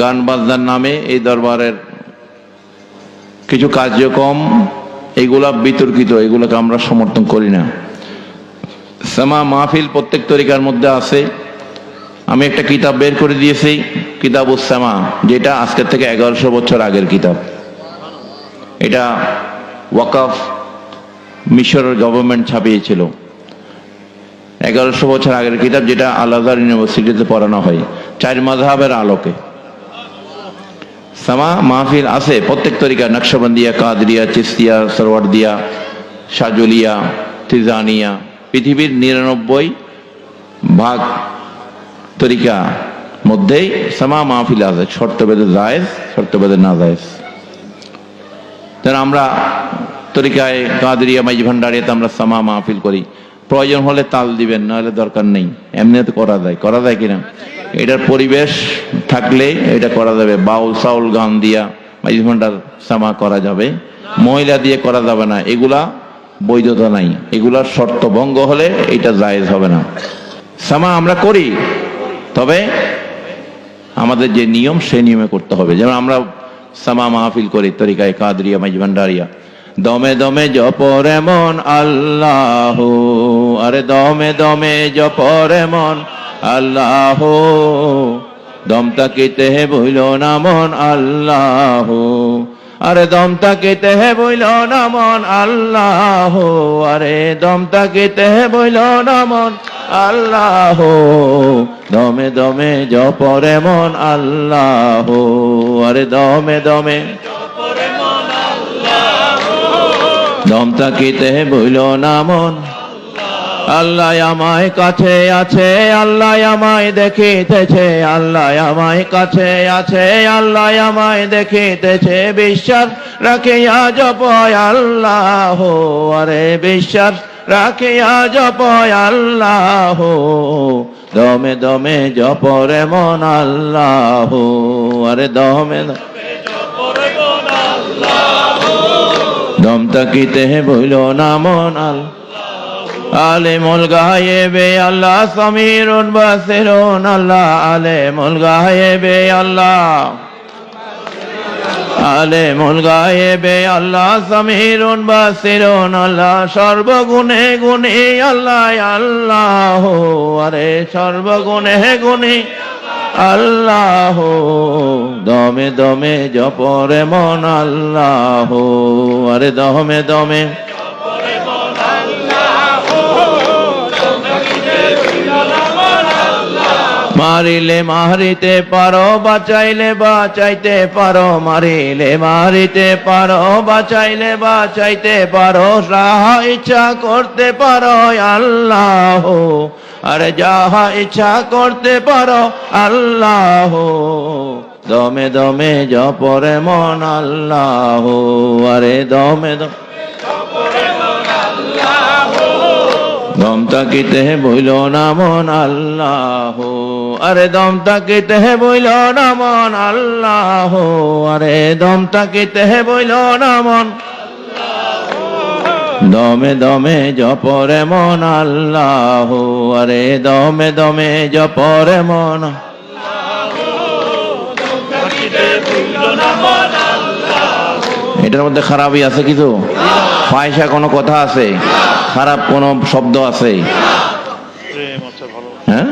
গান বাজনার নামে এই দরবারের কিছু কার্যক্রম, এগুলা বিতর্কিত, এগুলোকে আমরা সমর্থন করি না। সামা মাহফিল প্রত্যেক তরিকার মধ্যে আছে। আমি একটা কিতাব বের করে দিয়েছি, কিতাব উসামা যেটা আজকের থেকে এগারোশো বছর আগের কিতাব। এটা ওয়াকাফ মিশরের গভর্নমেন্ট ছাপিয়েছিল। এগারোশো বছর আগের কিতাব, যেটা আল আজহার ইউনিভার্সিটিতে পড়ানো হয়। চার মাঝহাবের আলোকে। সামা, মাহফিল আছে, প্রত্যেক তরিকা, নকশবন্দিয়া, কাদরিয়া, চিস্তিয়া, সরওয়ারদিয়া, সাজুলিয়া, তিজানিয়া, পৃথিবীর নিরানব্বই ভাগ তরিকা মধ্যেই সামা, মাহফিল আছে শর্তবেদে জায়েজ শর্তবেদে না জায়েজ। তাহলে আমরা তরিকায় কাদরিয়া, মাইজ ভান্ডারিয়াতে আমরা সামা, মাহফিল করি। প্রয়োজন হলে তাল দিবেন, নাহলে দরকার নেই। এমনিতে করা যায়। করা যায় কিনা? এটার পরিবেশ থাকলে এটা করা যাবে। বাউল সাউল গান দিয়া ভান্ডার সামা করা যাবে। মহিলা দিয়ে করা যাবে না। এগুলা বৈধতা নাই। এগুলার শর্ত ভঙ্গ হলে এটা জায়েজ হবে না। সামা আমরা করি, তবে আমাদের যে নিয়ম সে নিয়মে করতে হবে। যেমন আমরা সামা মাহফিল করি, তরিকায় কাদরিয়া মাইজ ভান্ডারিয়া। দমে দমে জপর এমন আল্লাহ, আরে দমে দমে জপর এমন আল্লাহ। দম তাকিতে হে বইল না মন আল্লাহ। আরে দম তাকিতে হে বইল না মন আল্লাহ। আরে দম তাকিতে হে বইল না মন আল্লাহ। দমে দমে জপর মন আল্লাহ। আরে দমে দমে দম তাকিতে বইল না মন আল্লাহ আমায় কাছে আছে, আল্লাহ আমায় দেখিতেছে, আল্লাহ আমায় কাছে আছে, আল্লাহ আমায় দেখিতেছে, বিশ্বাস রাখে জপ আল্লাহ, আরে বিশ্বাস রাখে জপ আল্লাহ, দমে দমে জপ রে মন আল্লাহ, আরে দমে দমে তাকিতে বইল না মন আল আলে মল গায়েবে আল্লাহ সমীরুন বাসিরুন, আল্লাহ আলে মল গায়েবে আল্লাহ। আলে মল গায়েবে আল্লাহ সমীরুন বাসিরুন, আল্লাহ সর্বগুণে গুণে, আল্লাহ আল্লাহ, আরে সর্বগুণে গুণে, আল্লাহ, দমে দমে জপরে মন, আল্লাহ, আরে দমে দমে মারিলে মারিতে পারো, বাঁচাইলে বাঁচাইতে পারো, মারিলে মারিতে পারো, বাঁচাইলে বাঁচাইতে পারো সাহা ইচ্ছা করতে পারো, আল্লাহ। আরে যাহা ইচ্ছা করতে পারো, আল্লাহ। দমে দমে জপরে মন আল্লাহ, আরে দমে দমে দম তাকিতে বইল না মন আল্লাহ। আরে দম তাকিতে বইল না মন আল্লাহ। আরে দম তাকিতে বইল না মন দমে দমে জপরে মন আল্লাহ। আরে দমে দমে জপরে মন এটার মধ্যে খারাপই আছে কিছু? পয়সা কোনো কথা আছে? খারাপ কোনো শব্দ আছে? হ্যাঁ?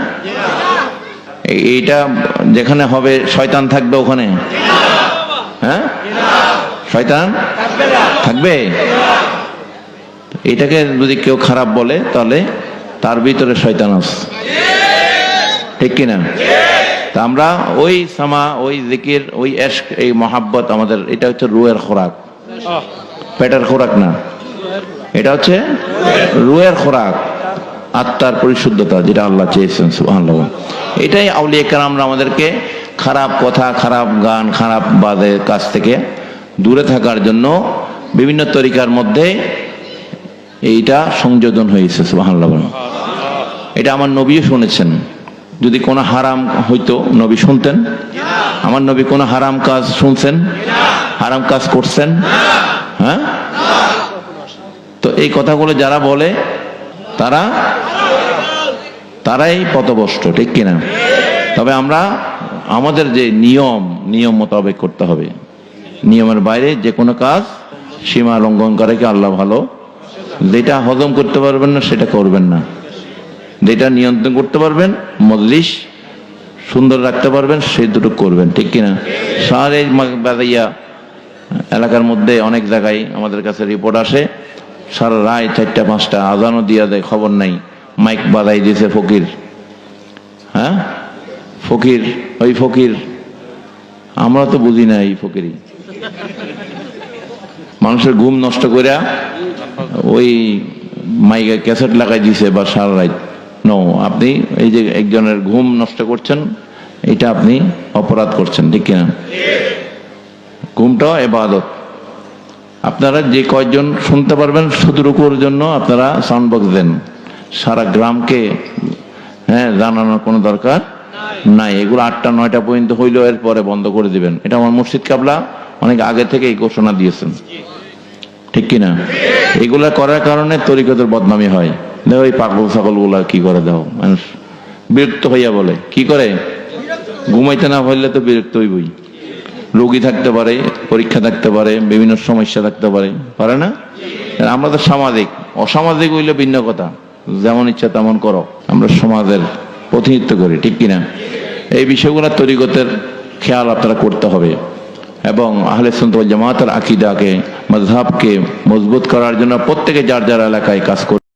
এইটা যেখানে হবে শয়তান থাকবে ওখানে। হ্যাঁ? শয়তান? থাকবে? এটাকে যদি কেউ খারাপ বলে তাহলে তার ভিতরে শয়তান আছে। ঠিক কিনা তা আমরা ওই সামা ওই জিকির ওই এই মহাব্বত আমাদের এটা হচ্ছে রুয়ের খোরাক। পেটের খোরাক না। এটা হচ্ছে রুয়ের খোরাক, আত্মার পরিশুদ্ধতা যেটা আল্লাহ চেয়েছেন, সুবহানাল্লাহ। এটাই আউলিয়া কারামরা আমাদেরকে খারাপ কথা, খারাপ গান, খারাপ বাদের কাছ থেকে দূরে থাকার জন্য বিভিন্ন তরিকার মধ্যে এইটা সংযোজন হয়েছে, সুবহানাল্লাহ এটা আমার নবীও শুনেছেন। যদি কোনো হারাম হইতো নবী শুনতেন। আমার নবী কোনো হারাম কাজ শুনছেন? হারাম কাজ করছেন? হ্যাঁ? তো এই কথাগুলো যারা বলে, তারা, তারাই পথভ্রষ্ট, ঠিক কিনা? তবে আমরা, আমাদের যে নিয়ম নিয়ম মোতাবেক করতে হবে। নিয়মের বাইরে যে কোনো কাজ সীমা লঙ্ঘন করে কি আল্লাহ ভালো? যেটা হজম করতে পারবেন না, সেটা করবেন না। যেটা নিয়ন্ত্রণ করতে পারবেন, মজলিস সুন্দর রাখতে পারবেন সে দুটো করবেন, ঠিক কিনা? শহরে বাদাইয়া এলাকার মধ্যে অনেক জায়গায় আমাদের কাছে রিপোর্ট আসে সারা রায় চারটা পাঁচটা আজানও দিয়া দেয়, খবর নাই। মাইক বাদাই দিছে ফকির। হ্যাঁ? ফকির, ওই ফকির। আমরা তো বুঝি না এই ফকিরি মানুষের ঘুম নষ্ট করে ওই মাইকে ক্যাসেট লাগাই দিছে বা সারা রাত। নো আপনি এই যে একজনের ঘুম নষ্ট করছেন, এটা আপনি অপরাধ করছেন, ঠিক কিনা? ঘুমটাও এবাদত। আপনারা যে কয়জন শুনতে পারবেন শুধুরুকুর জন্য আপনারা সাউন্ড বক্স দেন। সারা গ্রামকে হ্যাঁ জানানোর কোনো দরকার নাই। এগুলো আটটা, নয়টা পর্যন্ত হইলেও এরপরে বন্ধ করে দিবেন। এটা আমার মুর্শিদ কাবলা, অনেক আগে থেকে এই ঘোষণা দিয়েছেন। ঠিক কিনা? এগুলা করার কারণে তরিকতের বদনামি হয়। দেখো এই পাগল ছাগলগুলা কি করে দাও মানুষ বিরক্ত হইয়া বলে। কি করে? ঘুমাইতে না পারলে তো বিরক্ত হইবই। রোগী থাকতে পারে পরীক্ষা থাকতে পারে, বিভিন্ন সমস্যা থাকতে পারে পারে না? আমরা তো সামাজিক, অসামাজিক হইলে ভিন্ন কথা। যেমন ইচ্ছা তেমন করো, আমরা সমাজের প্রতিনিধিত্ব করি, ঠিক কিনা? এই বিষয়গুলো তরিগতের খেয়াল আপনারা করতে হবে। এবং আহলে সন্ত জামাতের আকিদাকে মজহাবকে মজবুত করার জন্য প্রত্যেকে যার যার এলাকায় কাজ করতে